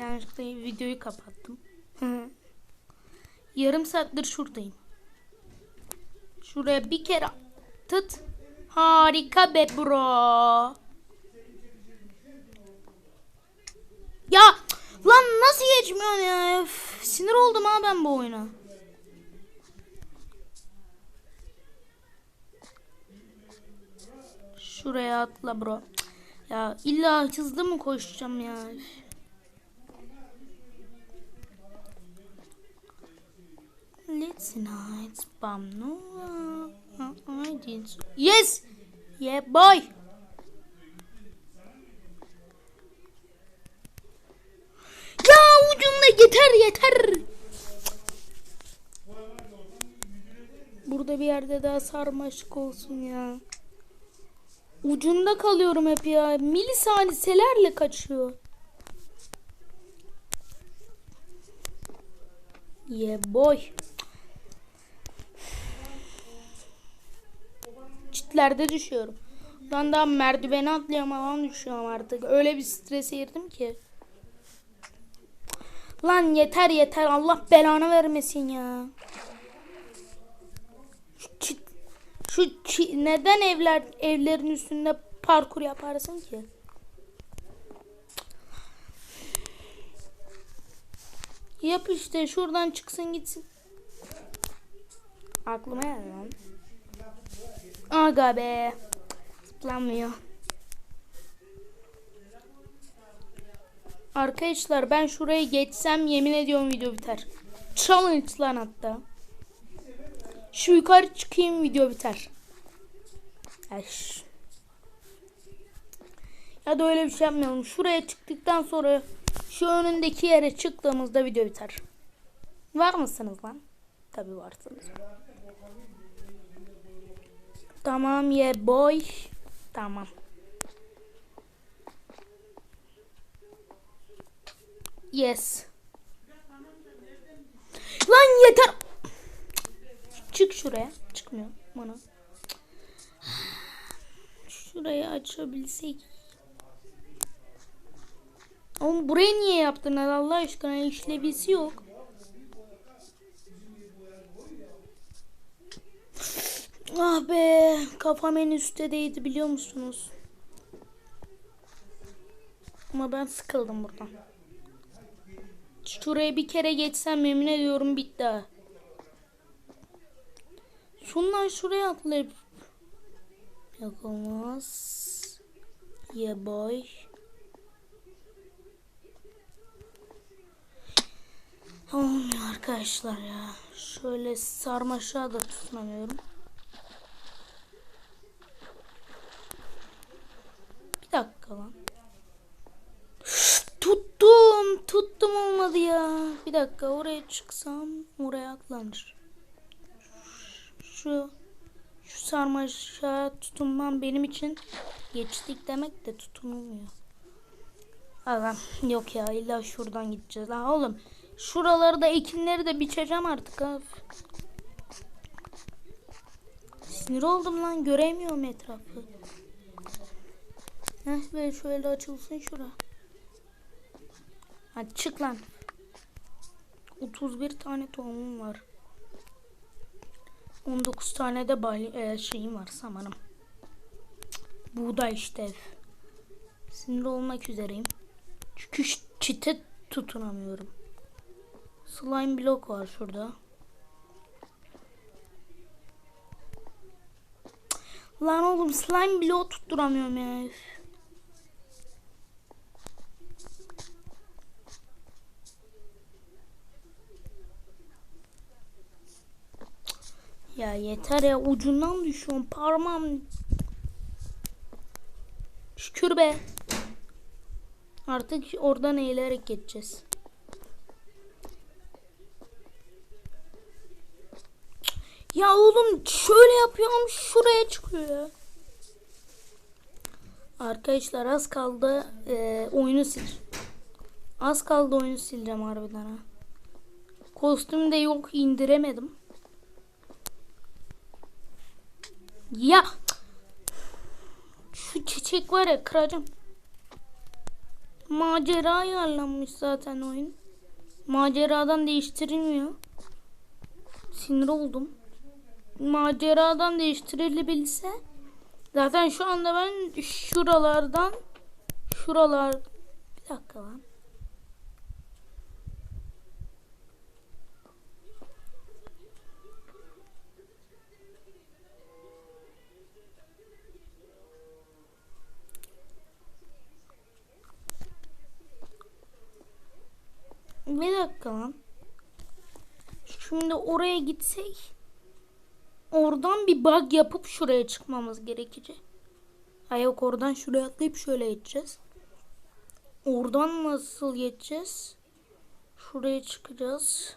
yanlışlıkla videoyu kapattım. Yarım saattir şuradayım. Şuraya bir kere tut. Harika be bro. Ya lan nasıl geçmiyor ya? Üf, sinir oldum ha ben bu oyuna. Şuraya atla bro. Ya illa hızlı mı koşacağım ya? Üf. Spam no. I did. Yes. Yeah boy. Ya ucumda yeter yeter. Burada bir yerde daha sarmaşık olsun ya. Ucunda kalıyorum hep ya. Milisaniselerle kaçıyor. Yeah boy. Çitlerde düşüyorum. Ben daha merdiveni atlayamadan düşüyorum artık. Öyle bir strese girdim ki. Lan yeter yeter. Allah belanı vermesin ya. Şu şu neden evler evlerin üstünde parkur yaparsın ki? Yap işte şuradan çıksın gitsin. Aklıma geldi lan. Aga be. Zıplanmıyor. Arkadaşlar ben şurayı geçsem yemin ediyorum video biter. Challenge lan hatta. Şu yukarı çıkayım video biter. Eş. Ya da öyle bir şey yapmayalım. Şuraya çıktıktan sonra şu önündeki yere çıktığımızda video biter. Var mısınız lan? Tabii varsınız. Tamam ye yeah boy. Tamam. Yes. Lan yeter. Çık şuraya. Çıkmıyor bana. Şurayı açabilsek. Oğlum burayı niye yaptın Allah aşkına işlevisi yok. Ah be kafam en üstte değdi biliyor musunuz? Ama ben sıkıldım buradan. Şuraya bir kere geçsem yemin ediyorum bitti. ha. Şundan şuraya atlayıp Yok olmaz. Yeah boy. Olmuyor arkadaşlar ya. Şöyle sarmaşağı da tutunamıyorum. Bir dakika lan. Tuttum. Tuttum olmadı ya. Bir dakika oraya çıksam oraya atlanır. Şu şu sarmaşağa tutunmam benim için geçtik demek de tutunulmuyor. Adam yok ya illa şuradan gideceğiz. Ha oğlum şuraları da ekinleri de biçeceğim artık abi. Sinir oldum lan göremiyorum etrafı. Ve şöyle açılsın şura. Hadi çık lan. 31 tane tohumum var. 19 tane de bal e, şeyim var samanım. Buğday işte. Sinir olmak üzereyim. Çünkü çite tutunamıyorum. Slime blok var şurada. Lan oğlum slime bloğu tutturamıyorum ya. Ya yeter ya ucundan düşüyorum parmağım. Şükür be. Artık oradan eğilerek geçeceğiz. Ya oğlum şöyle yapıyorum şuraya çıkıyor ya. Arkadaşlar az kaldı e, oyunu sil. Az kaldı oyunu sileceğim harbiden ha. Kostüm de yok indiremedim. Ya şu çiçek var ya kıracağım. Macera ayarlanmış zaten oyun. Maceradan değiştirilmiyor. Sinir oldum. Maceradan değiştirilebilse zaten şu anda ben şuralardan şuralar bir dakika lan. Bir dakika lan. Şimdi oraya gitsek oradan bir bug yapıp şuraya çıkmamız gerekecek. Ha yok oradan şuraya atlayıp şöyle geçeceğiz. Oradan nasıl geçeceğiz? Şuraya çıkacağız.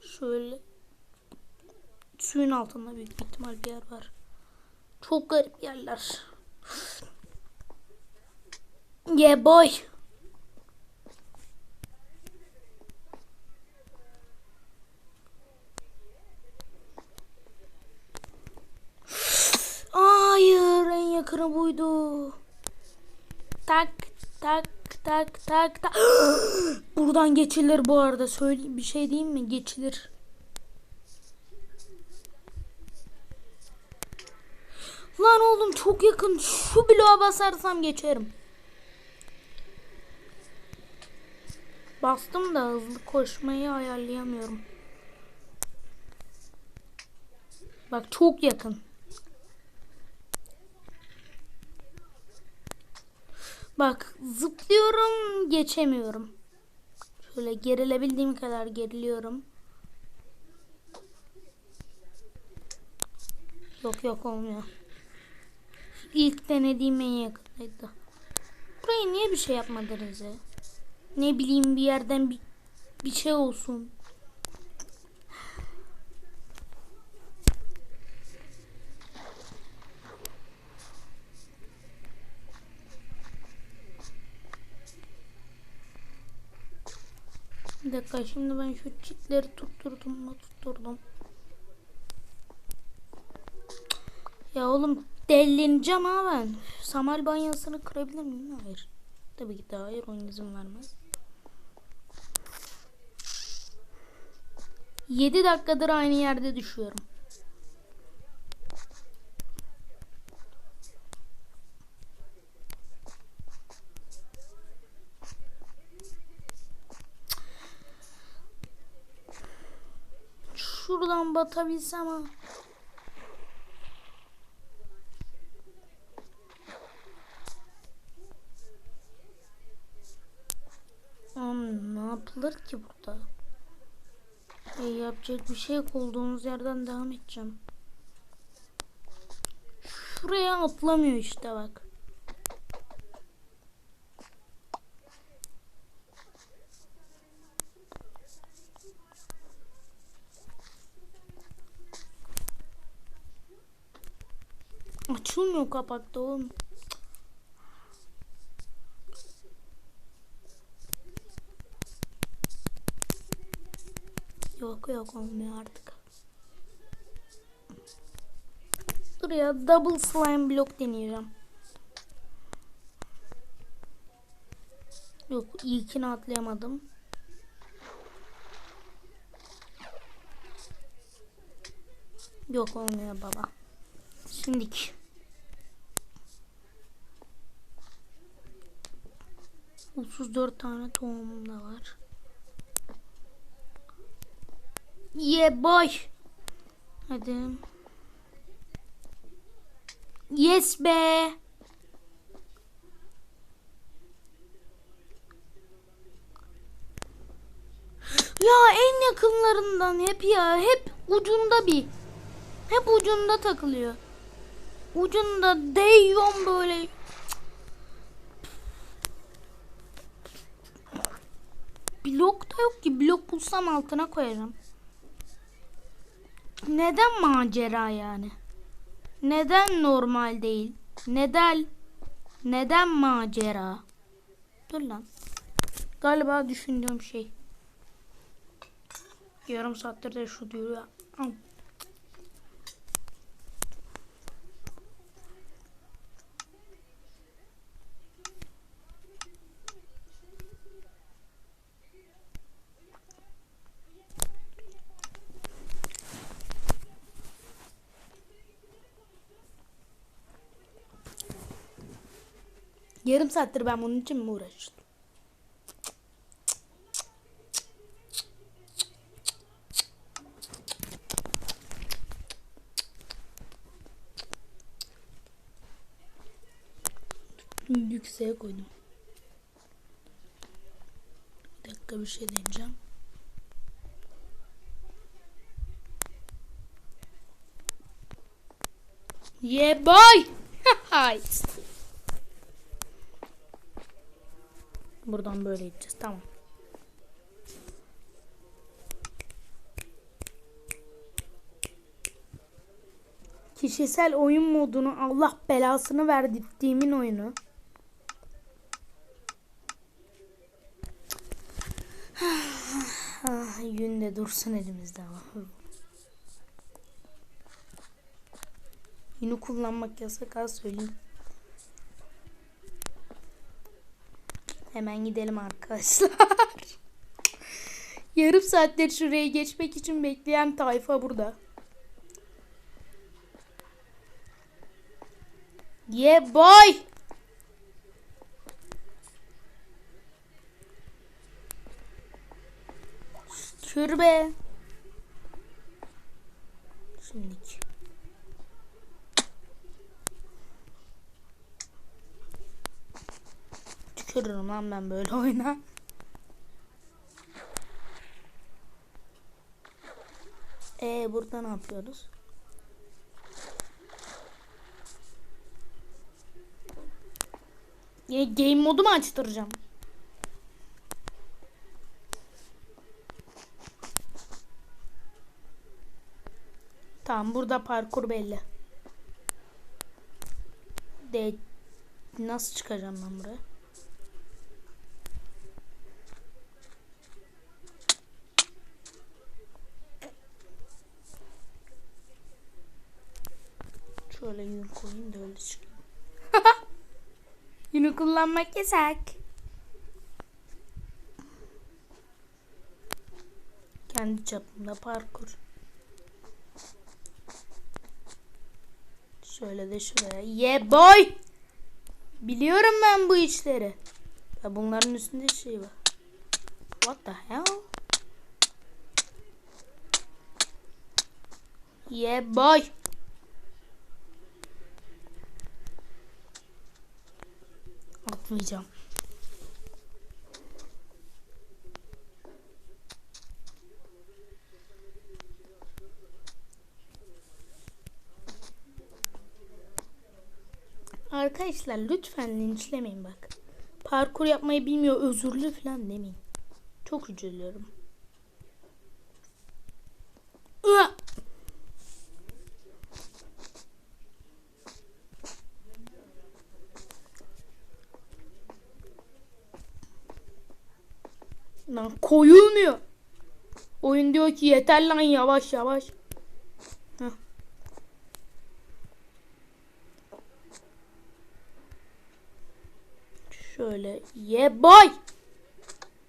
Şöyle. Suyun altında büyük ihtimal bir yer var. Çok garip yerler. Yeah boy. Hayır en yakını buydu. Tak tak tak tak. Buradan geçilir bu arada. Söyleyeyim bir şey diyeyim mi? Geçilir. Lan oğlum çok yakın. Şu bloğa basarsam geçerim. Bastım da hızlı koşmayı ayarlayamıyorum. Bak çok yakın. Bak zıplıyorum geçemiyorum. Şöyle gerilebildiğim kadar geriliyorum. Yok yok olmuyor. İlk denediğim en yakındaydı. Buraya niye bir şey yapmadınız ya? Ne bileyim bir yerden bir, bir şey olsun. Bir dakika şimdi ben şu çitleri tutturdum mu tutturdum. Ya oğlum delineceğim ha ben. Samal banyasını kırabilir miyim? Hayır. Tabii ki de hayır oyun izin vermez. 7 dakikadır aynı yerde düşüyorum. Şuradan batabilsem ha. Oğlum ne yapılır ki burada? E, yapacak bir şey yok. Olduğumuz yerden devam edeceğim. Şuraya atlamıyor işte bak. Açılmıyor kapakta. Yok yok olmuyor artık. Dur ya double slime block deneyeceğim. Yok ilkini atlayamadım. Yok olmuyor baba. Şimdiki. Otuz dört tane tohumum da var. Yeah boy. Hadi. Yes be. Ya en yakınlarından hep ya. Hep ucunda bir. Hep ucunda takılıyor. Ucunda değiyorum böyle. Blok da yok ki. Blok bulsam altına koyarım. Neden macera yani? Neden normal değil? Neden? Neden macera? Dur lan. Galiba düşündüğüm şey. Yarım saattir de şu diyor ya. Yarım saattir ben bunun için mi uğraştım? Yükseğe koydum. Bir dakika bir şey deneyeceğim. Yeah boy. Hay. Buradan böyle gideceğiz. Tamam. Kişisel oyun modunu Allah belasını verdiğimin oyunu. Ah, Yün de dursun elimizde. Yünü kullanmak yasak az söyleyeyim. Hemen gidelim arkadaşlar. Yarım saattir şuraya geçmek için bekleyen tayfa burada. Yeah boy. Şükür be. Şimdiki. Tükürürüm lan ben böyle oyuna. Ee burada ne yapıyoruz? Ya game modu mu açtıracağım? Tamam burada parkur belli. De nasıl çıkacağım ben buraya? Şöyle yün koyayım da öyle çıkayım. Yünü kullanmak yasak. Kendi çapımda parkur. Şöyle de şuraya. Yeah boy! Biliyorum ben bu işleri. Ya bunların üstünde şey var. What the hell? Yeah boy! Atmayacağım. Arkadaşlar lütfen linçlemeyin bak. Parkur yapmayı bilmiyor özürlü falan demeyin. Çok üzülüyorum. Iı! Lan koyulmuyor. Oyun diyor ki yeter lan yavaş yavaş. Şöyle yeah boy.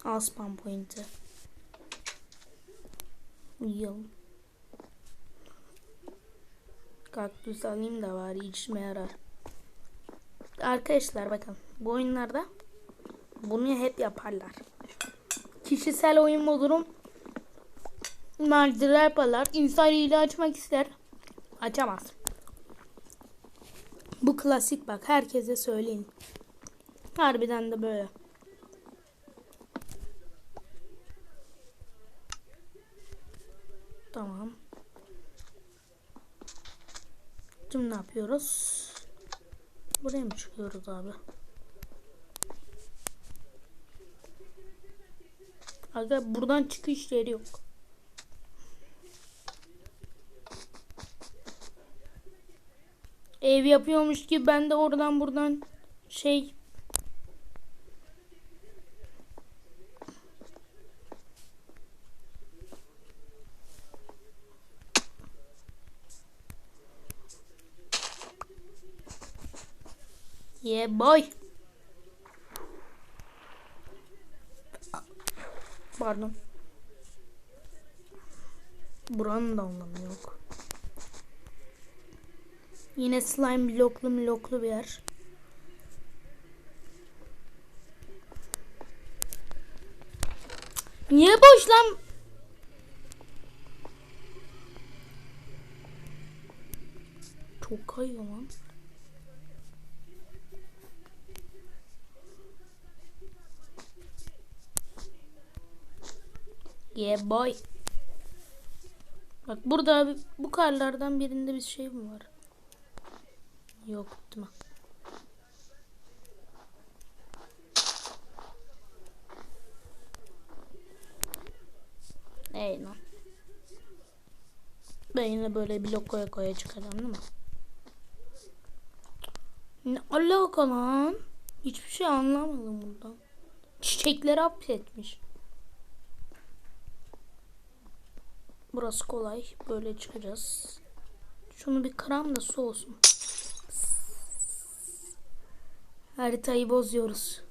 Al spam point'i. Uyuyalım. Kaktüs alayım da var işime yarar. Arkadaşlar bakın bu oyunlarda bunu hep yaparlar. Kişisel oyun modunu macera yaparlar. İnsan hile açmak ister. Açamaz. Bu klasik bak herkese söyleyin. Harbiden de böyle. Tamam. Şimdi ne yapıyoruz? Buraya mı çıkıyoruz abi? Aga buradan çıkış yeri yok. Ev yapıyormuş gibi ben de oradan buradan şey Yeah boy. Pardon. Buranın da anlamı yok. Yine slime bloklu bloklu bir yer. Niye boş lan? Çok kayıyor lan. Yeah boy. Bak burada bu karlardan birinde bir şey mi var? Yok değil mi? Ey lan. Ben yine böyle blok koya koya çıkacağım değil mi? Ne alaka lan? Hiçbir şey anlamadım buradan. Çiçekleri hapsetmiş. Burası kolay. Böyle çıkacağız. Şunu bir kıram da su olsun. Haritayı bozuyoruz.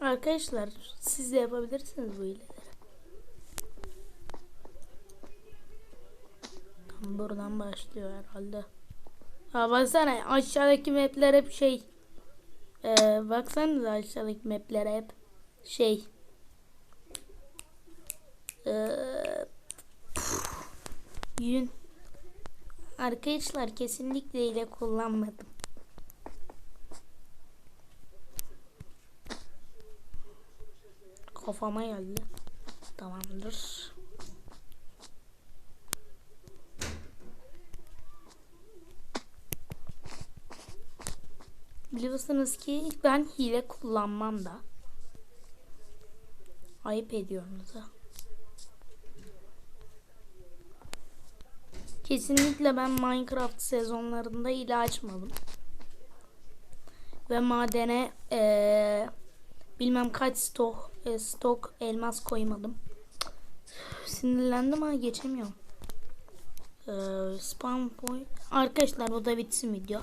Arkadaşlar siz de yapabilirsiniz bu hileleri. Tam buradan başlıyor herhalde. Ha baksana aşağıdaki mapler hep şey. Ee, baksanıza aşağıdaki mapler hep şey. Ee, yün. Arkadaşlar kesinlikle ile kullanmadım. Kafama geldi. Tamamdır. Biliyorsunuz ki ben hile kullanmam da. Ayıp ediyorsunuz ha. Kesinlikle ben Minecraft sezonlarında hile açmadım. Ve madene eee, bilmem kaç stok, e, stok elmas koymadım. Sinirlendim ama geçemiyorum. Eee spawn point. Arkadaşlar o da bitsin video.